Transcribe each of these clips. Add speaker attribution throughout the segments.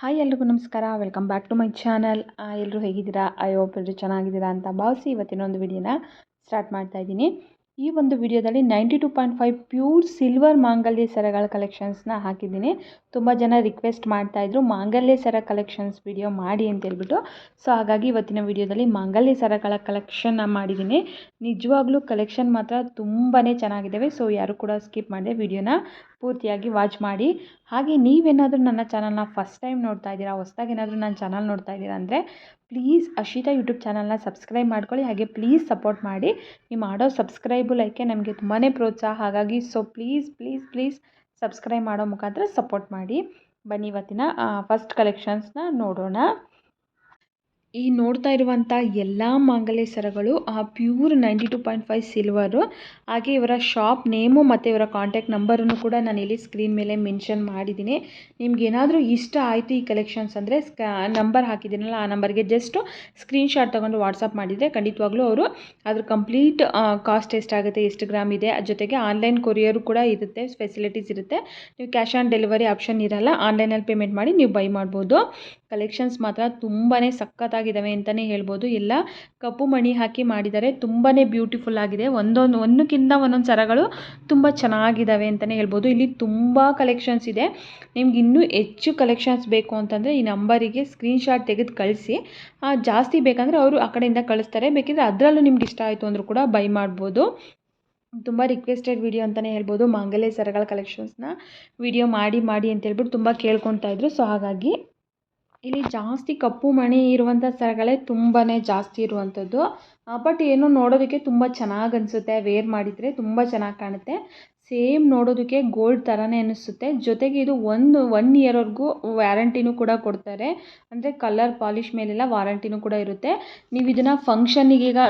Speaker 1: Hi ಎಲ್ರಿಗೂ ನಮಸ್ಕಾರ. Welcome back to my channel ಎಲ್ಲರೂ ಹೇಗಿದ್ದೀರಾ? ಐ ಹೋಪ್ ಎಲ್ಲರೂ ಚೆನ್ನಾಗಿದ್ದೀರಾ ಅಂತ ಭಾವಿಸಿ ಇವತ್ತಿನ ಒಂದು ವಿಡಿಯೋನ ಸ್ಟಾರ್ಟ್ ಮಾಡ್ತಾ ಇದ್ದೀನಿ. ಈ ಒಂದು ವಿಡಿಯೋದಲ್ಲಿ ninety two point five pure silver ಮಾಂಗಲ್ಯ ಸರಗಳ ಕಲೆಕ್ಷನ್ಸ್ನ ಹಾಕಿದ್ದೀನಿ. ತುಂಬ ಜನ ರಿಕ್ವೆಸ್ಟ್ ಮಾಡ್ತಾಯಿದ್ರು ಮಾಂಗಲ್ಯ ಸರ ಕಲೆಕ್ಷನ್ಸ್ ವಿಡಿಯೋ ಮಾಡಿ ಅಂತ ಹೇಳ್ಬಿಟ್ಟು. ಸೊ ಹಾಗಾಗಿ ಇವತ್ತಿನ ವಿಡಿಯೋದಲ್ಲಿ ಮಾಂಗಲ್ಯ ಸರಗಳ ಕಲೆಕ್ಷನ್ನ ಮಾಡಿದ್ದೀನಿ. ನಿಜವಾಗ್ಲೂ ಕಲೆಕ್ಷನ್ ಮಾತ್ರ ತುಂಬಾ ಚೆನ್ನಾಗಿದ್ದಾವೆ. ಸೊ ಯಾರು ಕೂಡ ಸ್ಕಿಪ್ ಮಾಡಿದೆ ವಿಡಿಯೋನ ಪೂರ್ತಿಯಾಗಿ ವಾಚ್ ಮಾಡಿ. ಹಾಗೆ ನೀವೇನಾದರೂ ನನ್ನ ಚಾನಲ್ನ ಫಸ್ಟ್ ಟೈಮ್ ನೋಡ್ತಾ ಇದ್ದೀರಾ, ಹೊಸ್ದಾಗಿ ಏನಾದರೂ ನನ್ನ ಚಾನಲ್ ನೋಡ್ತಾ ಇದ್ದೀರಾ ಅಂದರೆ ಪ್ಲೀಸ್ ಅಶಿತಾ ಯೂಟ್ಯೂಬ್ ಚಾನಲ್ನ ಸಬ್ಸ್ಕ್ರೈಬ್ ಮಾಡ್ಕೊಳ್ಳಿ. ಹಾಗೆ ಪ್ಲೀಸ್ ಸಪೋರ್ಟ್ ಮಾಡಿ. ನೀವು ಮಾಡೋ ಸಬ್ಸ್ಕ್ರೈಬು ಲೈಕೆ ನಮಗೆ ತುಂಬಾ ಪ್ರೋತ್ಸಾಹ. ಹಾಗಾಗಿ so please please please subscribe ಮಾಡೋ ಮುಖಾಂತರ ಸಪೋರ್ಟ್ ಮಾಡಿ. ಬನ್ನಿ ಇವತ್ತಿನ ಫಸ್ಟ್ ಕಲೆಕ್ಷನ್ಸ್ನ ನೋಡೋಣ. ಈ ನೋಡ್ತಾ ಇರುವಂಥ ಎಲ್ಲ ಮಾಂಗಲ್ಯ ಸರಗಳು pure ninety two point five silver ಹಾಗೆ ಇವರ ಶಾಪ್ ನೇಮು ಮತ್ತು ಇವರ ಕಾಂಟ್ಯಾಕ್ಟ್ ನಂಬರನ್ನು ಕೂಡ ನಾನು ಇಲ್ಲಿ ಸ್ಕ್ರೀನ್ ಮೇಲೆ ಮೆನ್ಷನ್ ಮಾಡಿದ್ದೀನಿ. ನಿಮ್ಗೇನಾದರೂ ಇಷ್ಟ ಆಯಿತು ಈ ಕಲೆಕ್ಷನ್ಸ್ ಅಂದರೆ ನಂಬರ್ ಹಾಕಿದ್ದೀನಲ್ಲ, ಆ ನಂಬರ್ಗೆ ಜಸ್ಟು ಸ್ಕ್ರೀನ್ಶಾಟ್ ತೊಗೊಂಡು ವಾಟ್ಸಪ್ ಮಾಡಿದರೆ ಖಂಡಿತವಾಗ್ಲೂ ಅವರು ಅದ್ರ ಕಂಪ್ಲೀಟ್ ಕಾಸ್ಟ್ ಎಷ್ಟಾಗುತ್ತೆ ಎಷ್ಟು ಗ್ರಾಮ್ ಇದೆ ಜೊತೆಗೆ ಆನ್ಲೈನ್ ಕೊರಿಯರು ಕೂಡ ಇರುತ್ತೆ ಫೆಸಿಲಿಟೀಸ್ ಇರುತ್ತೆ. ನೀವು ಕ್ಯಾಶ್ ಆನ್ ಡೆಲಿವರಿ ಆಪ್ಷನ್ ಇರಲ್ಲ ಆನ್ಲೈನಲ್ಲಿ ಪೇಮೆಂಟ್ ಮಾಡಿ ನೀವು ಬೈ ಮಾಡ್ಬೋದು. ಕಲೆಕ್ಷನ್ಸ್ ಮಾತ್ರ ತುಂಬಾ ಸಖತ್ತಾಗಿದ್ದಾವೆ ಅಂತಲೇ ಹೇಳ್ಬೋದು. ಎಲ್ಲ ಕಪ್ಪು ಮಣಿ ಹಾಕಿ ಮಾಡಿದ್ದಾರೆ. ತುಂಬಾ ಬ್ಯೂಟಿಫುಲ್ ಆಗಿದೆ. ಒಂದೊಂದು, ಒಂದಕ್ಕಿಂತ ಒಂದೊಂದು ಸರಗಳು ತುಂಬ ಚೆನ್ನಾಗಿದ್ದಾವೆ ಅಂತಲೇ ಹೇಳ್ಬೋದು. ಇಲ್ಲಿ ತುಂಬ ಕಲೆಕ್ಷನ್ಸ್ ಇದೆ. ನಿಮ್ಗೆ ಇನ್ನೂ ಹೆಚ್ಚು ಕಲೆಕ್ಷನ್ಸ್ ಬೇಕು ಅಂತಂದರೆ ಈ ನಂಬರಿಗೆ ಸ್ಕ್ರೀನ್ಶಾಟ್ ತೆಗೆದು ಕಳಿಸಿ. ಜಾಸ್ತಿ ಬೇಕಂದರೆ ಅವರು ಆ ಕಡೆಯಿಂದ ಕಳಿಸ್ತಾರೆ. ಬೇಕಿದ್ರೆ ಅದರಲ್ಲೂ ನಿಮ್ಗೆ ಇಷ್ಟ ಆಯಿತು ಅಂದರೂ ಕೂಡ ಬೈ ಮಾಡ್ಬೋದು. ತುಂಬ ರಿಕ್ವೆಸ್ಟೆಡ್ ವಿಡಿಯೋ ಅಂತಲೇ ಹೇಳ್ಬೋದು. ಮಾಂಗಲ್ಯ ಸರಗಳ ಕಲೆಕ್ಷನ್ಸ್ನ ವಿಡಿಯೋ ಮಾಡಿ ಮಾಡಿ ಅಂತ ಹೇಳ್ಬಿಟ್ಟು ತುಂಬ ಕೇಳ್ಕೊತಾ ಇದ್ರು. ಸೊ ಹಾಗಾಗಿ ಇಲ್ಲಿ ಜಾಸ್ತಿ ಕಪ್ಪು ಮಣಿ ಇರುವಂಥ ಸರಗಳೇ ತುಂಬಾ ಜಾಸ್ತಿ ಇರುವಂಥದ್ದು ಬಟ್ ಏನು ನೋಡೋದಕ್ಕೆ ತುಂಬ ಚೆನ್ನಾಗಿ ಅನ್ಸುತ್ತೆ. ವೇರ್ ಮಾಡಿದರೆ ತುಂಬ ಚೆನ್ನಾಗಿ ಕಾಣುತ್ತೆ. ಸೇಮ್ ನೋಡೋದಕ್ಕೆ ಗೋಲ್ಡ್ ಥರನೇ ಅನಿಸುತ್ತೆ ಜೊತೆಗೆ ಇದು ಒಂದು ಒನ್ ಇಯರ್ವರೆಗೂ ವ್ಯಾರಂಟಿನೂ ಕೂಡ ಕೊಡ್ತಾರೆ. ಅಂದರೆ ಕಲರ್ ಪಾಲಿಷ್ ಮೇಲೆಲ್ಲ ವಾರಂಟಿನೂ ಕೂಡ ಇರುತ್ತೆ. ನೀವು ಇದನ್ನು ಫಂಕ್ಷನ್ನಿಗೆ ಈಗ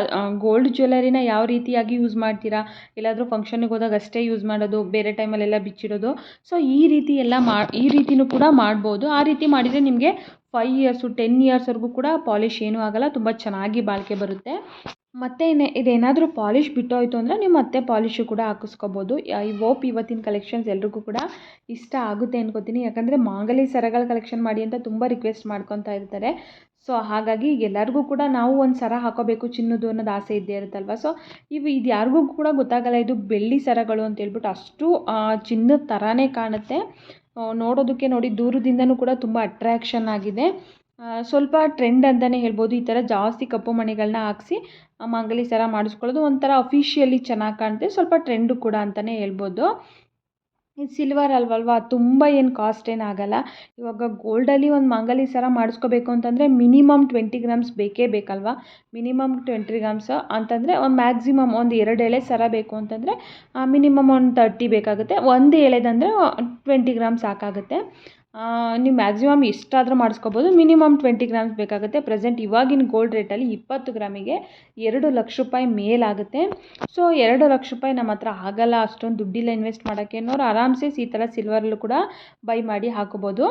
Speaker 1: ಗೋಲ್ಡ್ ಜ್ಯುವೆಲರಿನ ಯಾವ ರೀತಿಯಾಗಿ ಯೂಸ್ ಮಾಡ್ತೀರಾ? ಎಲ್ಲಾದರೂ ಫಂಕ್ಷನ್ನಿಗೆ ಹೋದಾಗ ಅಷ್ಟೇ ಯೂಸ್ ಮಾಡೋದು, ಬೇರೆ ಟೈಮಲ್ಲೆಲ್ಲ ಬಿಚ್ಚಿಡೋದು. ಸೊ ಈ ರೀತಿ ಎಲ್ಲ ಮಾ, ಈ ರೀತಿನೂ ಕೂಡ ಮಾಡ್ಬೋದು. ಆ ರೀತಿ ಮಾಡಿದರೆ ನಿಮಗೆ ಫೈವ್ ಇಯರ್ಸು ಟೆನ್ ಇಯರ್ಸ್ವರೆಗೂ ಕೂಡ ಪಾಲಿಷ್ ಏನೂ ಆಗೋಲ್ಲ. ತುಂಬ ಚೆನ್ನಾಗಿ ಬಾಳಿಕೆ ಬರುತ್ತೆ. ಮತ್ತು ಇನ್ನೇ ಇದೇನಾದರೂ ಪಾಲಿಷ್ ಬಿಟ್ಟೋಯ್ತು ಅಂದರೆ ನೀವು ಮತ್ತೆ ಪಾಲಿಶು ಕೂಡ ಹಾಕಿಸ್ಕೋಬೋದು. ಐ ಹೋಪ್ ಇವತ್ತಿನ ಕಲೆಕ್ಷನ್ಸ್ ಎಲ್ರಿಗೂ ಕೂಡ ಇಷ್ಟ ಆಗುತ್ತೆ ಅನ್ಕೋತೀನಿ. ಯಾಕಂದರೆ ಮಾಂಗಲಿ ಸರಗಳ ಕಲೆಕ್ಷನ್ ಮಾಡಿ ಅಂತ ತುಂಬ ರಿಕ್ವೆಸ್ಟ್ ಮಾಡ್ಕೊತಾ ಇರ್ತಾರೆ. ಸೊ ಹಾಗಾಗಿ ಎಲ್ಲರಿಗೂ ಕೂಡ ನಾವು ಒಂದು ಸರ ಹಾಕೋಬೇಕು ಚಿನ್ನದು ಅನ್ನೋದು ಆಸೆ ಇದ್ದೇ ಇರುತ್ತಲ್ವ? ಸೊ ಇವು ಇದು ಯಾರಿಗೂ ಕೂಡ ಗೊತ್ತಾಗಲ್ಲ, ಇದು ಬೆಳ್ಳಿ ಸರಗಳು ಅಂತ ಹೇಳ್ಬಿಟ್ಟು ಅಷ್ಟು ಚಿನ್ನದ ಥರನೇ ಕಾಣುತ್ತೆ. ನೋಡೋದಕ್ಕೆ ನೋಡಿ ದೂರದಿಂದನೂ ಕೂಡ ತುಂಬ ಅಟ್ರ್ಯಾಕ್ಷನ್ ಆಗಿದೆ. ಸ್ವಲ್ಪ ಟ್ರೆಂಡ್ ಅಂತಲೇ ಹೇಳ್ಬೋದು. ಈ ಥರ ಜಾಸ್ತಿ ಕಪ್ಪು ಮಣಿಗಳನ್ನ ಹಾಕ್ಸಿ ಮಾಂಗಲಿ ಸರ ಮಾಡಿಸ್ಕೊಳ್ಳೋದು ಒಂಥರ ಅಫಿಷಿಯಲಿ ಚೆನ್ನಾಗಿ ಕಾಣುತ್ತೆ ಸ್ವಲ್ಪ ಟ್ರೆಂಡು ಕೂಡ ಅಂತಲೇ ಹೇಳ್ಬೋದು. ಇದು ಸಿಲ್ವರ್ ಅಲ್ವಲ್ವ, ತುಂಬ ಏನು ಕಾಸ್ಟ್ ಏನಾಗಲ್ಲ ಇವಾಗ ಗೋಲ್ಡಲ್ಲಿ ಒಂದು ಮಾಂಗಲಿ ಸರ ಮಾಡಿಸ್ಕೋಬೇಕು ಅಂತಂದರೆ ಮಿನಿಮಮ್ ಟ್ವೆಂಟಿ ಗ್ರಾಮ್ಸ್ ಬೇಕೇ ಬೇಕಲ್ವಾ? ಮಿನಿಮಮ್ ಟ್ವೆಂಟಿ ಗ್ರಾಮ್ಸ್ ಅಂತಂದರೆ ಒಂದು ಮ್ಯಾಕ್ಸಿಮಮ್ ಒಂದು ಎರಡು ಎಳೆ ಸರ ಬೇಕು ಅಂತಂದರೆ ಮಿನಿಮಮ್ ಒಂದು ತರ್ಟಿ ಬೇಕಾಗುತ್ತೆ. ಒಂದು ಎಳೆದಂದರೆ ಟ್ವೆಂಟಿ ಗ್ರಾಮ್ಸ್ ಸಾಕಾಗುತ್ತೆ. ನೀವು ಮ್ಯಾಕ್ಸಿಮಮ್ ಎಷ್ಟಾದರೂ ಮಾಡಿಸ್ಕೋಬೋದು. ಮಿನಿಮಮ್ ಟ್ವೆಂಟಿ ಗ್ರಾಮ್ಸ್ ಬೇಕಾಗುತ್ತೆ. ಪ್ರೆಸೆಂಟ್ ಇವಾಗಿನ ಗೋಲ್ಡ್ ರೇಟಲ್ಲಿ ಇಪ್ಪತ್ತು ಗ್ರಾಮಿಗೆ ಎರಡು ಲಕ್ಷ ರೂಪಾಯಿ ಮೇಲಾಗುತ್ತೆ. ಸೊ ಎರಡು ಲಕ್ಷ ರೂಪಾಯಿ ನಮ್ಮ ಹತ್ರ ಆಗಲ್ಲ. ಅಷ್ಟೊಂದು ದುಡ್ಡಿಲ್ಲ ಇನ್ವೆಸ್ಟ್ ಮಾಡೋಕ್ಕೆ ಅನ್ನೋರು ಆರಾಮ್ಸೆ ಈ ಥರ ಸಿಲ್ವರಲ್ಲೂ ಕೂಡ ಬೈ ಮಾಡಿ ಹಾಕೋಬೋದು.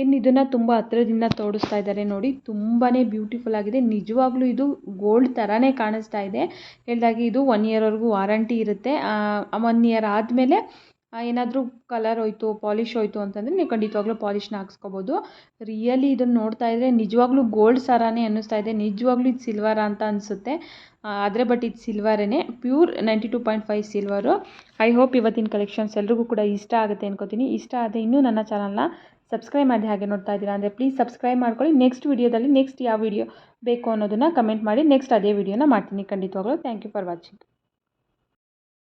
Speaker 1: ಇನ್ನು ಇದನ್ನು ತುಂಬ ಹತ್ತಿರದಿಂದ ತೋರಿಸ್ತಾ ಇದ್ದಾರೆ ನೋಡಿ. ತುಂಬಾ ಬ್ಯೂಟಿಫುಲ್ ಆಗಿದೆ. ನಿಜವಾಗ್ಲೂ ಇದು ಗೋಲ್ಡ್ ಥರನೇ ಕಾಣಿಸ್ತಾ ಇದೆ. ಹೇಳಿದಾಗೆ ಇದು ಒನ್ ಇಯರ್ವರೆಗೂ ವಾರಂಟಿ ಇರುತ್ತೆ. ಒನ್ ಇಯರ್ ಆದಮೇಲೆ ಏನಾದರೂ ಕಲರ್ ಹೋಯ್ತು ಪಾಲಿಶ್ ಹೋಯ್ತು ಅಂತಂದರೆ ನೀವು ಖಂಡಿತವಾಗ್ಲೂ ಪಾಲಿಶ್ನ ಹಾಕ್ಸ್ಕೊಬೋದು. ರಿಯಲಿ ಇದನ್ನು ನೋಡ್ತಾ ಇದ್ದರೆ ನಿಜವಾಗ್ಲೂ ಗೋಲ್ಡ್ ಸರಾನೇ ಅನ್ನಿಸ್ತಾ ಇದೆ. ನಿಜವಾಗ್ಲೂ ಇದು ಸಿಲ್ವರ ಅಂತ ಅನಿಸುತ್ತೆ. ಆದರೆ ಬಟ್ ಇದು ಸಿಲ್ವರೇ pure ninety two point five silver I hope ಇವತ್ತಿನ ಕಲೆಕ್ಷನ್ಸ್ ಎಲ್ರಿಗೂ ಕೂಡ ಇಷ್ಟ ಆಗುತ್ತೆ ಅನ್ಕೋತೀನಿ. ಇಷ್ಟ ಆದರೆ ಇನ್ನೂ ನನ್ನ ಚಾನಲ್ನ ಸಬ್ಸ್ಕ್ರೈಬ್ ಮಾಡಿ ಹಾಗೆ ನೋಡ್ತಾ ಇದ್ದೀರಾ ಅಂದರೆ ಪ್ಲೀಸ್ ಸಬ್ಸ್ಕ್ರೈಬ್ ಮಾಡ್ಕೊಳ್ಳಿ. ನೆಕ್ಸ್ಟ್ ವೀಡಿಯೋದಲ್ಲಿ ನೆಕ್ಸ್ಟ್ ಯಾವ ವಿಡಿಯೋ ಬೇಕು ಅನ್ನೋದನ್ನು ಕಮೆಂಟ್ ಮಾಡಿ. ನೆಕ್ಸ್ಟ್ ಅದೇ ವಿಡಿಯೋನ ಮಾಡ್ತೀನಿ ಖಂಡಿತವಾಗ್ಲೂ. Thank you for watching